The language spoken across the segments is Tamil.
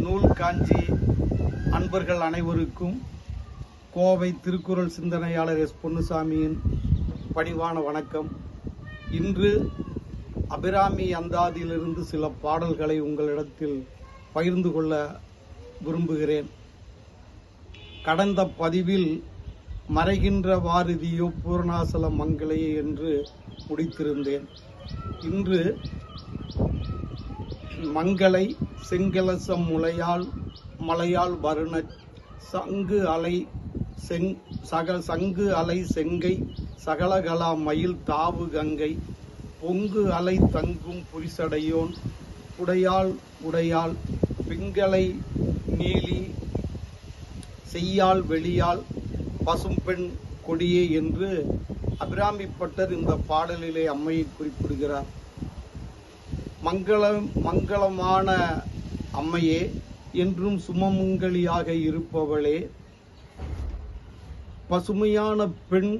நூல் காஞ்சி அன்பர்கள் அனைவருக்கும் கோவை திருக்குறள் சிந்தனையாளர் எஸ். பொன்னுசாமியின் பணிவான வணக்கம். இன்று அபிராமி அந்தாதியிலிருந்து சில பாடல்களை உங்களிடத்தில் பகிர்ந்து கொள்ள விரும்புகிறேன். கடந்த பதிவில் மறைகின்ற வாரதியோ பூரணாசல மங்களையே என்று முடித்திருந்தேன். இன்று மங்களை செங்கலசம் முளையால் மலையால் வருண சங்கு அலை செங் சக சங்கு அலை செங்கை சகலகலா மயில் தாவு கங்கை பொங்கு அலை தங்கும் புரிசடையோன் உடையாள் உடையாள் பிங்களை நீலி செய்யால் வெளியால் பசும் பசும்பெண் கொடியே என்று அபிராமிப்பட்டர் இந்த பாடலிலே அம்மையை குறிப்பிடுகிறார். மங்களம் மங்களமான அம்மையே என்றும் சுமமங்கலியாக இருப்பவளே. பசுமையான பெண்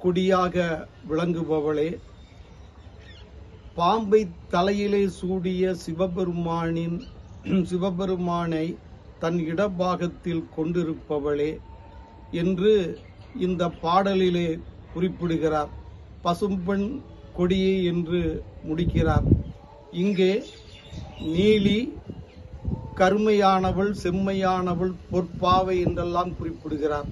கொடியாக விளங்குபவளே. பாம்பை தலையிலே சூடிய சிவபெருமானின் சிவபெருமானை தன் இடபாகத்தில் கொண்டிருப்பவளே என்று இந்த பாடலிலே குறிப்பிடுகிறார். பசும்பெண் கொடியே என்று முடிக்கிறார். இங்கே நீலி கருமையானவள் செம்மையானவள் பொற்பாவை என்றெல்லாம் குறிப்பிடுகிறார்.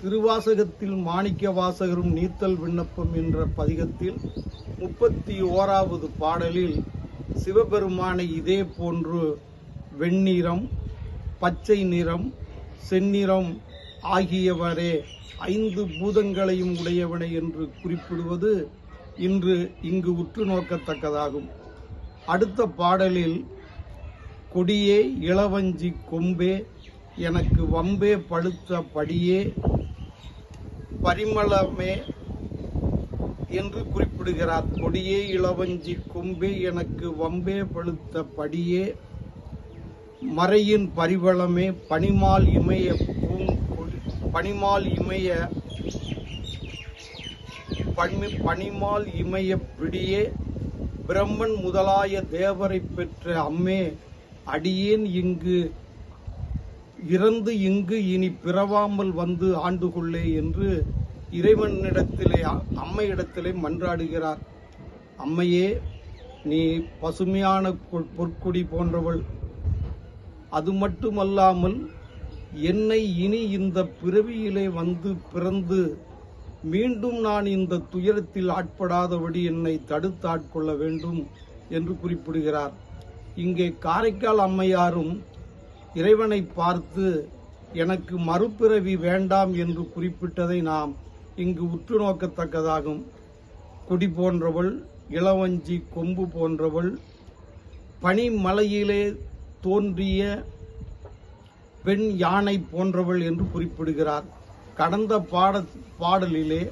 திருவாசகத்தில் மாணிக்க வாசகரும் நீத்தல் விண்ணப்பம் என்ற பதிகத்தில் முப்பத்தி ஓராவது பாடலில் சிவபெருமானை இதே போன்று வெண்ணிறம் பச்சை நிறம் செந்நிறம் ஆகியவரே ஐந்து பூதங்களையும் உடையவனை என்று குறிப்பிடுவது இன்று இங்கு உற்று நோக்கத்தக்கதாகும். அடுத்த பாடலில் கொடியே இளவஞ்சி கொம்பே எனக்கு வம்பே பழுத்த படியே பரிமளமே என்று குறிப்பிடுகிறார். கொடியே இளவஞ்சி கொம்பே எனக்கு வம்பே பழுத்த படியே மறையின் பரிவளமே பனிமால் இமய பனிமால் இமய பனி பனிமால் இமய பிடியே பிரம்மன் முதலாய தேவரை பெற்ற அம்மே அடியேன் இங்கு இறந்து இங்கு இனி பிறவாமல் வந்து ஆண்டு கொள்ளே என்று இறைவனிடத்திலே அம்மையிடத்திலே மன்றாடுகிறார். அம்மையே நீ பசுமையான பொற்- பொற்கொடி போன்றவள். அது மட்டுமல்லாமல் என்னை இனி இந்த பிறவியிலே வந்து பிறந்து மீண்டும் நான் இந்த துயரத்தில் ஆட்படாதபடி என்னை தடுத்து ஆட்கொள்ள வேண்டும் என்று குறிப்பிடுகிறார். இங்கே காரைக்கால் அம்மையாரும் இறைவனை பார்த்து எனக்கு மறுபிறவி வேண்டாம் என்று குறிப்பிட்டதை நாம் இங்கு உற்று நோக்கத்தக்கதாகும். குடி போன்றவள் இளவஞ்சி கொம்பு போன்றவள் பனிமலையிலே தோன்றிய பெண் யானை போன்றவள் என்று குறிப்பிடுகிறார். கடந்த பாட பாடலிலே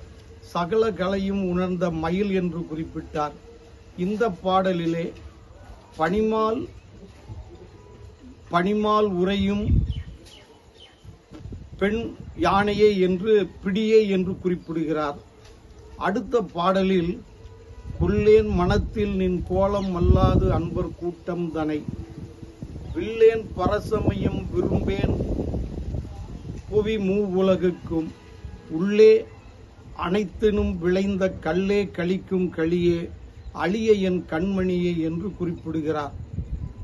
சகல கலையும் உணர்ந்த மயில் என்று குறிப்பிட்டார். இந்த பாடலிலே பனிமால் பனிமால் உரையும் பெண் யானையே என்று பிடியே என்று குறிப்பிடுகிறார். அடுத்த பாடலில் புல்லேன் மனத்தில் நின் கோலம் அல்லாது அன்பர் கூட்டம் தனை. வில்லேன் பரசமயம் விரும்பேன் புவி மூ உலகுக்கும் உள்ளே அனைத்தினும் விளைந்த கல்லே கழிக்கும் களியே அழிய என் கண்மணியே என்று குறிப்பிடுகிறார்.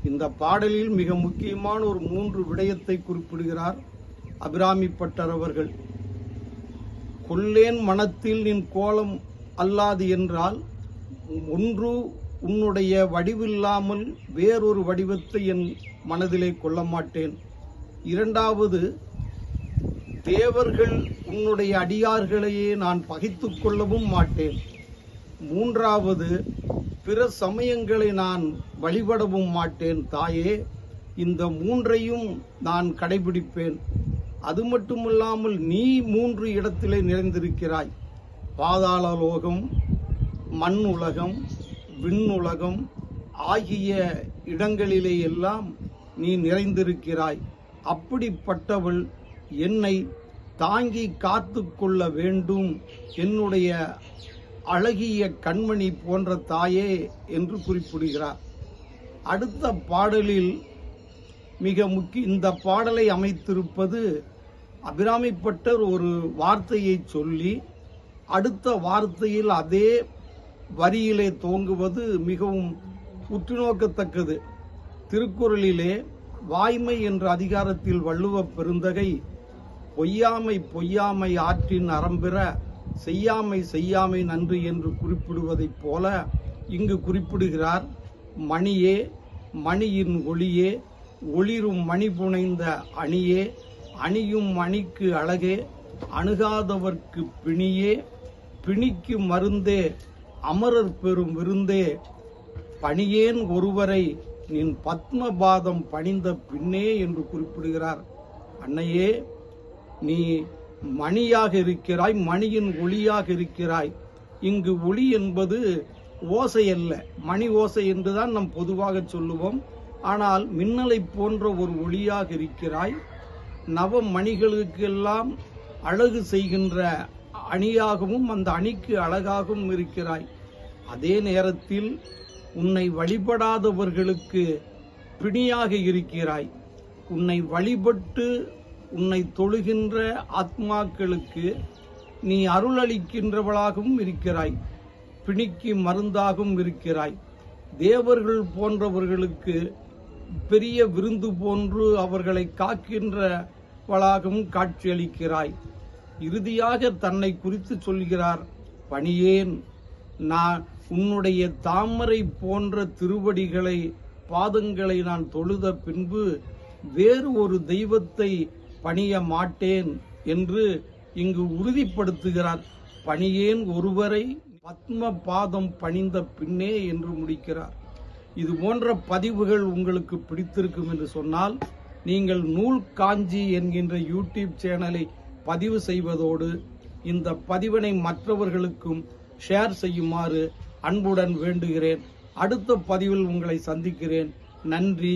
இந்த பாடலில் மிக முக்கியமான ஒரு மூன்று விடயத்தை குறிப்பிடுகிறார் அபிராமிப்பட்டர் அவர்கள். கொல்லேன் மனத்தில் நின் கோலம் அல்லாது என்றால் ஒன்று உன்னுடைய வடிவில்லாமல் வேறொரு வடிவத்தை என் மனதிலே கொள்ள மாட்டேன். இரண்டாவது தேவர்கள் உன்னுடைய அடியார்களையே நான் பகைத்துக் கொள்ளவும் மாட்டேன். மூன்றாவது பிற சமயங்களை நான் வழிபடவும் மாட்டேன். தாயே இந்த மூன்றையும் நான் கடைபிடிப்பேன். அது மட்டுமில்லாமல் நீ மூன்று இடத்திலே நிறைந்திருக்கிறாய். பாதாள லோகம் மண் உலகம் விண்ணுலகம் ஆகிய இடங்களிலே எல்லாம் நீ நிறைந்திருக்கிறாய். அப்படிப்பட்டவள் என்னை தாங்கி காத்து கொள்ள வேண்டும். என்னுடைய அழகிய கண்மணி போன்ற தாயே என்று குறிப்பிடுகிறார். அடுத்த பாடலில் மிக முக்கிய இந்த பாடலை அமைத்திருப்பது அபிராமிப்பட்டர் ஒரு வார்த்தையை சொல்லி அடுத்த வார்த்தையில் அதே வரியிலே தோங்குவது மிகவும் உற்றுநோக்கத்தக்கது. திருக்குறளிலே வாய்மை என்ற அதிகாரத்தில் வள்ளுவ பெருந்தகை பொய்யாமை பொய்யாமை ஆற்றின் அறம்பெற செய்யாமை செய்யாமை நன்று என்று குறிப்பிடுவதைப் போல இங்கு குறிப்பிடுகிறார் மணியே மணியின் ஒளியே ஒளிரும் மணி புனைந்த அணியே அணியும் மணிக்கு அழகே அணுகாதவர்க்கு பிணியே பிணிக்கு மருந்தே அமரர் பெறும் விருந்தே பணியேன் ஒருவரை நின் பத்மபாதம் பணிந்த பின்னே என்று குறிப்பிடுகிறார். அன்னையே நீ மணியாக இருக்கிறாய் மணியின் ஒளியாக இருக்கிறாய். இங்கு ஒளி என்பது ஓசை அல்ல. மணி ஓசை என்றுதான் நம் பொதுவாக சொல்லுவோம். ஆனால் மின்னலை போன்ற ஒரு ஒளியாக இருக்கிறாய். நவ மணிகளுக்கெல்லாம் அழகு செய்கின்ற அணியாகவும் அந்த அணிக்கு அழகாகவும் இருக்கிறாய். அதே நேரத்தில் உன்னை வழிபடாதவர்களுக்கு பிணியாக இருக்கிறாய். உன்னை வழிபட்டு உன்னை தொழுகின்ற ஆத்மாக்களுக்கு நீ அருளளிக்கின்றவளாகவும் இருக்கிறாய். பிணிக்கு மருந்தாகவும் இருக்கிறாய். தேவர்கள் போன்றவர்களுக்கு பெரிய விருந்து போன்று அவர்களை காக்கின்றவளாகவும் காட்சியளிக்கிறாய். இறுதியாக தன்னை குறித்து சொல்கிறார் பணியேன் நான் உன்னுடைய தாமரை போன்ற திருவடிகளை பாதங்களை நான் தொழுத பின்பு வேறு ஒரு தெய்வத்தை பணிய மாட்டேன் என்று இங்கு உறுதிப்படுத்துகிறார். பணியேன் ஒருவரை பத்ம பாதம் பணிந்த பின்னே என்று முடிக்கிறார். இது போன்ற பதிவுகள் உங்களுக்கு பிடித்திருக்கும் என்று சொன்னால் நீங்கள் நூல் காஞ்சி என்கின்ற யூடியூப் சேனலை பதிவு செய்வதோடு இந்த பதிவினை மற்றவர்களுக்கும் ஷேர் செய்யுமாறு அன்புடன் வேண்டுகிறேன். அடுத்த பதிவில் உங்களை சந்திக்கிறேன். நன்றி.